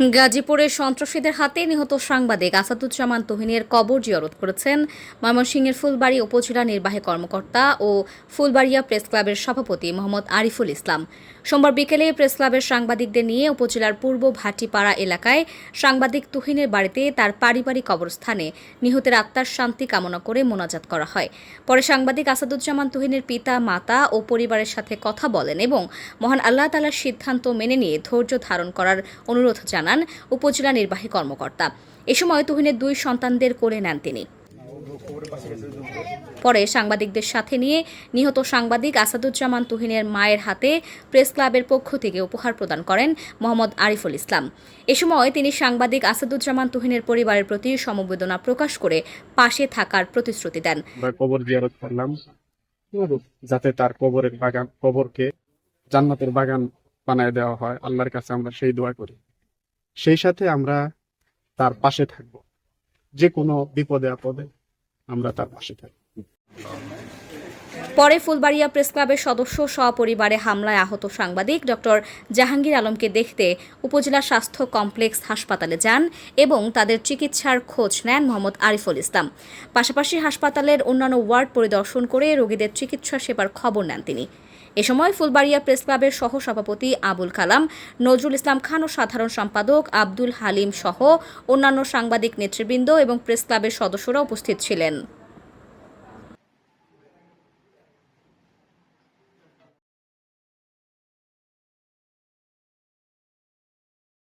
গাজীপুরে সন্ত্রাসীদের হাতে নিহত সাংবাদিক আসাদুজ্জামান তুহিনের কবর জিয়ারত করেছেন। ময়মনসিংহের ফুলবাড়ী উপজেলা নির্বাহী কর্মকর্তা ও ফুলবাড়িয়া প্রেস ক্লাবের সভাপতি মোহাম্মদ আরিফুল ইসলাম। সোমবার বিকেলে প্রেস ক্লাবের সাংবাদিকদের নিয়ে উপজেলার পূর্ব ভাটিপাড়া এলাকায় সাংবাদিক তুহিনের বাড়িতে তার পারিবারিক কবরস্থানে নিহতের আত্মার শান্তি কামনা করে মোনাজাত করা হয়। পরে সাংবাদিক আসাদুজ্জামান তুহিনের পিতা, মাতা ও পরিবারের সাথে কথা বলেন এবং মহান আল্লাহ তালার সিদ্ধান্ত মেনে নিয়ে ধৈর্য ধারণ করার অনুরোধ জানান। উপজেলা নির্বাহী কর্মকর্তা। এ সময় তুহিনের দুই সন্তানদের কোলে নেন তিনি। পরে সাংবাদিকদের সাথে নিয়ে নিহত সাংবাদিক আসাদুজ্জামান তুহিনের মায়ের হাতে প্রেস ক্লাবের পক্ষ থেকে উপহার প্রদান করেন মোহাম্মদ আরিফুল ইসলাম। এ সময় তিনি সাংবাদিক আসাদুজ্জামান তুহিনের পরিবারের প্রতি সমবেদনা প্রকাশ করে পাশে থাকার প্রতিশ্রুতি দেন। কবর জিয়ারত করলাম। যাতে তার কবরের বাগান কবরকে জান্নাতের বাগান বানায় দেওয়া হয়। আল্লাহর কাছে আমরা সেই দোয়া করি। সেই সাথে আমরা তার পাশে থাকব। যে কোনো বিপদে আপদে আমরা তার পাশে থাকব। পরে ফুলবাড়িয়া প্রেস ক্লাবের সদস্য সপরিবারে হামলায় আহত সাংবাদিক ডক্টর জাহাঙ্গীর আলমকে দেখতে উপজেলা স্বাস্থ্য কমপ্লেক্স হাসপাতালে যান এবং তাদের চিকিৎসার খোঁজ নেন মোহাম্মদ আরিফুল ইসলাম। পাশাপাশি হাসপাতালের অন্যান্য ওয়ার্ড পরিদর্শন করে রোগীদের চিকিৎসা সেবার খবর নেন তিনি। এ সময় ফুলবাড়িয়া প্রেস ক্লাবের সহ সভাপতি আবুল কালাম, নজরুল ইসলাম খান ও সাধারণ সম্পাদক আব্দুল হালিম সহ অন্যান্য সাংবাদিক নেতৃবৃন্দ এবং প্রেস ক্লাবের সদস্যরা উপস্থিত ছিলেন।